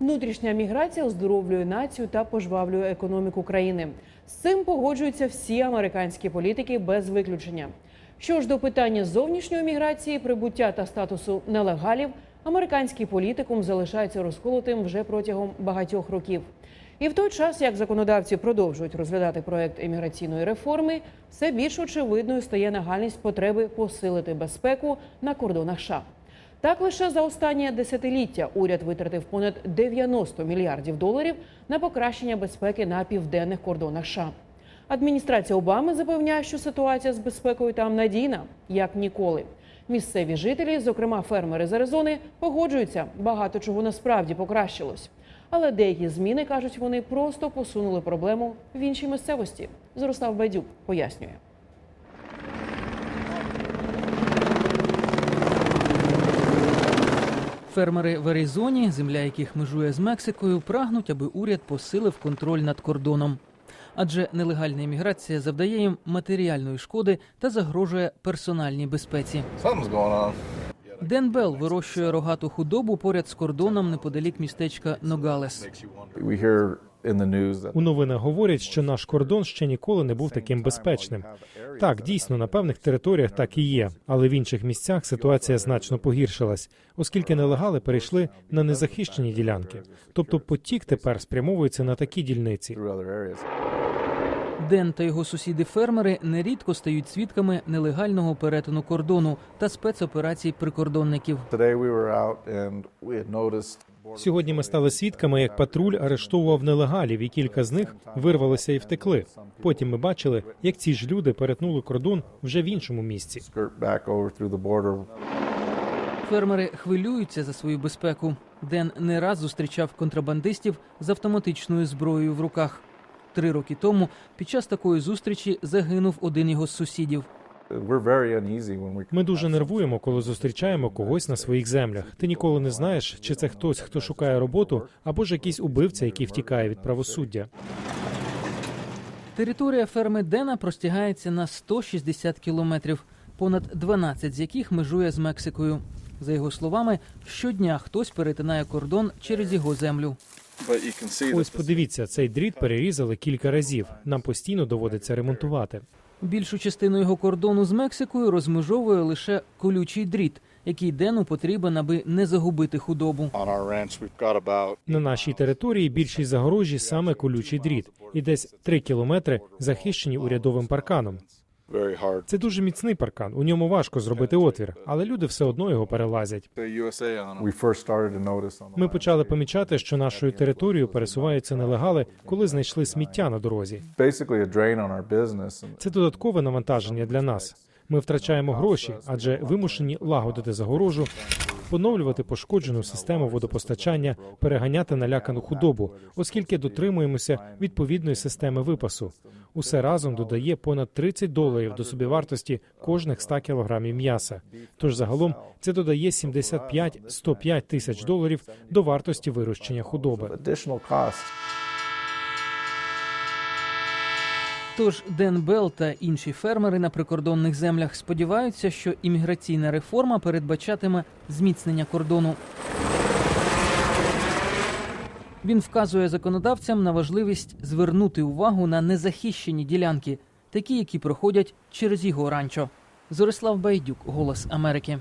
Внутрішня міграція оздоровлює націю та пожвавлює економіку країни. З цим погоджуються всі американські політики без виключення. Що ж до питання зовнішньої міграції, прибуття та статусу нелегалів, американський політикум залишається розколотим вже протягом багатьох років. І в той час, як законодавці продовжують розглядати проект імміграційної реформи, все більш очевидною стає нагальність потреби посилити безпеку на кордонах США. Так лише за останнє десятиліття уряд витратив понад 90 мільярдів доларів на покращення безпеки на південних кордонах США. Адміністрація Обами запевняє, що ситуація з безпекою там надійна, як ніколи. Місцеві жителі, зокрема фермери з Аризони, погоджуються, багато чого насправді покращилось. Але деякі зміни кажуть, вони просто посунули проблему в іншій місцевості. Зрослав Байдюк пояснює. Фермери в Аризоні, земля яких межує з Мексикою, прагнуть, аби уряд посилив контроль над кордоном. Адже нелегальна імміграція завдає їм матеріальної шкоди та загрожує персональній безпеці. Ден Белл вирощує рогату худобу поряд з кордоном неподалік містечка Ногалес. У новинах говорять, що наш кордон ще ніколи не був таким безпечним. Так, дійсно, на певних територіях так і є, але в інших місцях ситуація значно погіршилась, оскільки нелегали перейшли на незахищені ділянки. Тобто потік тепер спрямовується на такі дільниці. Ден та його сусіди-фермери нерідко стають свідками нелегального перетину кордону та спецоперацій прикордонників. Сьогодні ми стали свідками, як патруль арештовував нелегалів, і кілька з них вирвалися і втекли. Потім ми бачили, як ці ж люди перетнули кордон вже в іншому місці. Фермери хвилюються за свою безпеку. Ден не раз зустрічав контрабандистів з автоматичною зброєю в руках. Три роки тому під час такої зустрічі загинув один його з сусідів. Ми дуже нервуємо, коли зустрічаємо когось на своїх землях. Ти ніколи не знаєш, чи це хтось, хто шукає роботу, або ж якийсь убивця, який втікає від правосуддя. Територія ферми Дена простягається на 160 кілометрів, понад 12 з яких межує з Мексикою. За його словами, щодня хтось перетинає кордон через його землю. Ось подивіться, цей дріт перерізали кілька разів. Нам постійно доводиться ремонтувати. Більшу частину його кордону з Мексикою розмежовує лише колючий дріт, який Дену потрібен, аби не загубити худобу. На нашій території більшість загорожі саме колючий дріт, і десь три кілометри захищені урядовим парканом. Це дуже міцний паркан. У ньому важко зробити отвір, але люди все одно його перелазять. Ми почали помічати, що нашою територією пересуваються нелегали, коли знайшли сміття на дорозі. Це додаткове навантаження для нас. Ми втрачаємо гроші, адже вимушені лагодити загорожу, поновлювати пошкоджену систему водопостачання, переганяти налякану худобу, оскільки дотримуємося відповідної системи випасу. Усе разом додає понад 30 доларів до собівартості кожних 100 кілограмів м'яса. Тож загалом це додає 75-105 тисяч доларів до вартості вирощення худоби. Тож Ден Белл та інші фермери на прикордонних землях сподіваються, що імміграційна реформа передбачатиме зміцнення кордону. Він вказує законодавцям на важливість звернути увагу на незахищені ділянки, такі, які проходять через його ранчо. Зорислав Байдюк, Голос Америки.